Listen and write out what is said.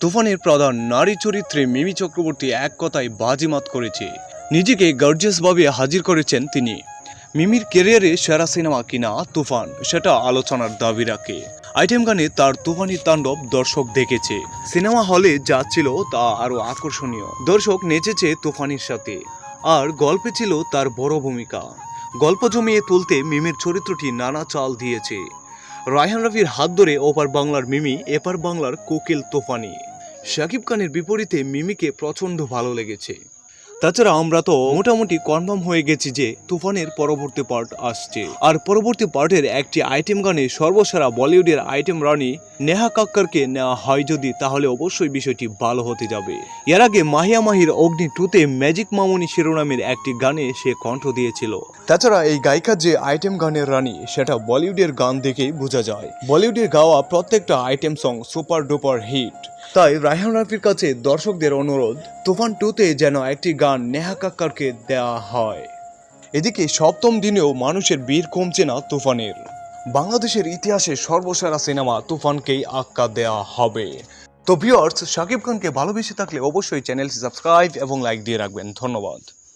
তুফানের প্রধান নারী চরিত্রে মিমি চক্রবর্তী এক কথায় বাজিমাত করেছে। নিজেকে গর্জিয়াসভাবে হাজির করেছেন তিনি। মিমির কেরিয়ারে সেরা সিনেমা কিনা তুফান, সেটা আলোচনার দাবি রাখে। আইটেম গানে তার তুফানি তাণ্ডব দর্শক দেখেছে। সিনেমা হলে যা ছিল তা আরও আকর্ষণীয়। দর্শক নেচেছে তুফানির সাথে। আর গল্পে ছিল তার বড় ভূমিকা। গল্প জমিয়ে তুলতে মিমির চরিত্রটি নানা চাল দিয়েছে। রায়হান রফির হাত ধরে ওপার বাংলার মিমি, এপার বাংলার কোকিল তোফানি। শাকিব খানের বিপরীতে মিমিকে প্রচণ্ড ভালো লেগেছে। তাছাড়া আমরা তো মোটামুটি কনফার্ম হয়ে গেছি যে তুফানের পরবর্তী পার্ট আসছে। আর পরবর্তী পার্টের একটি আইটেম গানে সর্বসারা বলিউডের আইটেম রানী নেহা কাক্করকে নেওয়া হয় যদি, তাহলে অবশ্যই বিষয়টি ভালো হতে যাবে। এর আগে মাহিয়া মাহির অগ্নি টুতে ম্যাজিক মামুনি শিরোনামের একটি গানে সে কণ্ঠ দিয়েছিল। তাছাড়া এই গায়িকা যে আইটেম গানের রানী, সেটা বলিউডের গান দেখেই বোঝা যায়। বলিউডের গাওয়া প্রত্যেকটা item song super duper hit তাই রায়হান রাফির কাছে দর্শকদের অনুরোধ, তুফান টুতে যেন একটি গান নেহা কাক্কারকে দেওয়া হয়। এদিকে সপ্তম দিনেও মানুষের ভিড় কমছে না তুফানের। বাংলাদেশের ইতিহাসে সর্বসেরা সিনেমা তুফানকেই আক্কা দেওয়া হবে। তো ভিউয়ার্স শাকিব খানকে ভালোবেসে থাকলে অবশ্যই চ্যানেলটি সাবস্ক্রাইব এবং লাইক দিয়ে রাখবেন। ধন্যবাদ।